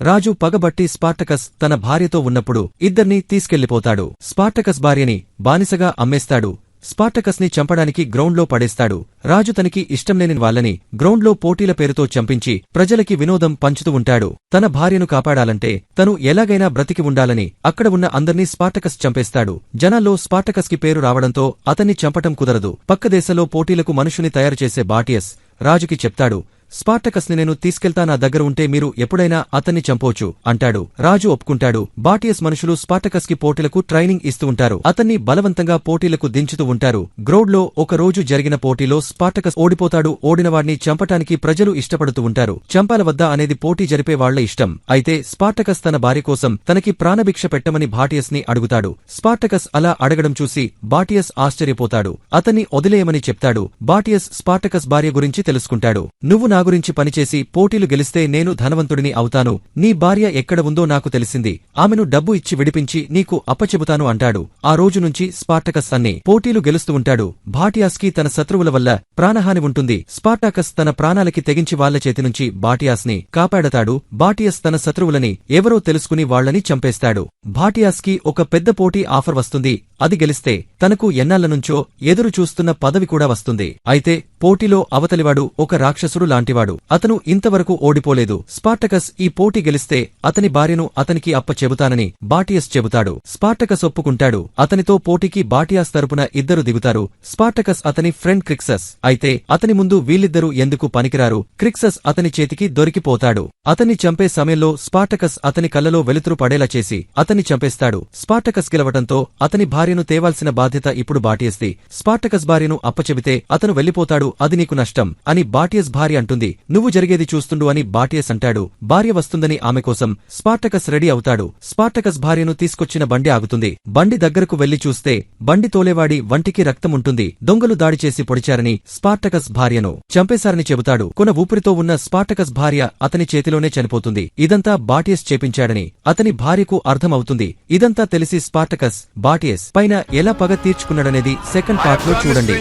రాజు పగబట్టి Spartacus తన భార్యతో ఉన్నప్పుడు ఇద్దర్నీ తీసుకెళ్ళిపోతాడు స్పార్టకస్ భార్యని బానిసగా అమ్మేస్తాడు. స్పార్టకస్ని చంపడానికి గ్రౌండ్లో పడేస్తాడు. రాజు తనకి ఇష్టంలేని వాళ్ళని గ్రౌండ్లో పోటీల పేరుతో చంపించి ప్రజలకి వినోదం పంచుతూ ఉంటాడు. తన భార్యను కాపాడాలంటే తను ఎలాగైనా బ్రతికి ఉండాలని అక్కడ ఉన్న అందర్నీ స్పార్టకస్ చంపేస్తాడు. జనాల్లో స్పార్టకస్కి పేరు రావడంతో అతన్ని చంపటం కుదరదు. పక్క దేశంలో పోటీలకు మనుషుని తయారుచేసే బాటియస్ రాజుకి చెప్తాడు. స్పార్టకస్ని నేను తీసుకెళ్తా నా దగ్గర ఉంటే మీరు ఎప్పుడైనా అతన్ని చంపొచ్చు అంటాడు. రాజు ఒప్పుకుంటాడు. బాటియస్ మనుషులు స్పార్టకస్కి పోటీలకు ట్రైనింగ్ ఇస్తూ ఉంటారు. అతన్ని బలవంతంగా పోటీలకు దించుతూ ఉంటారు. గ్రౌడ్లో ఒక రోజు జరిగిన పోటీలో స్పార్టకస్ ఓడిపోతాడు. ఓడినవాడిని చంపటానికి ప్రజలు ఇష్టపడుతూ ఉంటారు. చంపాల వద్ద అనేది పోటీ జరిపే వాళ్ళ ఇష్టం. అయితే స్పార్టకస్ తన భార్య కోసం తనకి ప్రాణభిక్ష పెట్టమని బాటియస్ని అడుగుతాడు. స్పార్టకస్ అలా అడగడం చూసి బాటియస్ ఆశ్చర్యపోతాడు. అతన్ని వదిలేయమని చెప్తాడు. బాటియస్ స్పార్టకస్ భార్య గురించి తెలుసుకుంటాడు. నువ్వు నా గురించి పనిచేసి పోటీలు గెలిస్తే నేను ధనవంతుడిని అవుతాను. నీ భార్య ఎక్కడ ఉందో నాకు తెలిసింది. ఆమెను డబ్బు ఇచ్చి విడిపించి నీకు అప్పచెబుతాను అంటాడు. ఆ రోజు నుంచి స్పార్టకస్ అన్ని పోటీలు గెలుస్తూ ఉంటాడు. బాటియాస్కి తన శత్రువుల వల్ల ప్రాణహాని ఉంటుంది. స్పార్టాకస్ తన ప్రాణాలకి తెగించి వాళ్ళ చేతి నుంచి బాటియాస్ని కాపాడతాడు. బాటియస్ తన శత్రువులని ఎవరో తెలుసుకుని వాళ్ళని చంపేస్తాడు. బాటియాస్కి ఒక పెద్ద పోటీ ఆఫర్ వస్తుంది. అది గెలిస్తే తనకు ఎన్నాళ్ళ నుంచో ఎదురు చూస్తున్న పదవి కూడా వస్తుంది. అయితే పోటీలో అవతలివాడు ఒక రాక్షసుడు వంటివాడు అతను ఇంతవరకు ఓడిపోలేదు. స్పార్టకస్ ఈ పోటీ గెలిస్తే అతని భార్యను అతనికి అప్ప చెబుతానని బాటియస్ చెబుతాడు. స్పార్టకస్ ఒప్పుకుంటాడు. అతనితో పోటీకి బాటియాస్ తరపున ఇద్దరు దిగుతారు. స్పార్టకస్ అతని ఫ్రెండ్ క్రిక్సస్. అయితే అతని ముందు వీళ్ళిద్దరూ ఎందుకు పనికిరారు? క్రిక్సస్ అతని చేతికి దొరికిపోతాడు. అతన్ని చంపే సమయంలో స్పార్టకస్ అతని కళ్ళలో వెలుతురు పడేలా చేసి అతన్ని చంపేస్తాడు. స్పార్టకస్ గెలవటంతో అతని భార్యను తేవాల్సిన బాధ్యత ఇప్పుడు బాటియస్ది. స్పార్టకస్ భార్యను అప్పచెబితే అతను వెళ్ళిపోతాడు అది నీకు నష్టం అని బాటియస్ భార్య అంటుంది. నువ్వు జరిగేది చూస్తుండు అని బాటియస్ అంటాడు. భార్య వస్తుందని ఆమె కోసం స్పార్టకస్ రెడీ అవుతాడు. స్పార్టకస్ భార్యను తీసుకొచ్చిన బండి ఆగుతుంది. బండి దగ్గరకు వెళ్ళి చూస్తే బండి తోలేవాడి వంటికి రక్తం ఉంటుంది. దొంగలు దాడి చేసి పొడిచారని స్పార్టకస్ భార్యను చంపేశారని చెబుతాడు. కొన ఊపిరితో ఉన్న స్పార్టకస్ భార్య అతని చేతిలోనే చనిపోతుంది. ఇదంతా బాటియస్ చేపించాడని అతని భార్యకు అర్థమవుతుంది. ఇదంతా తెలిసి స్పార్టకస్ బాటియస్ పైన ఎలా పగ తీర్చుకున్నాడనేది సెకండ్ పార్ట్లో చూడండి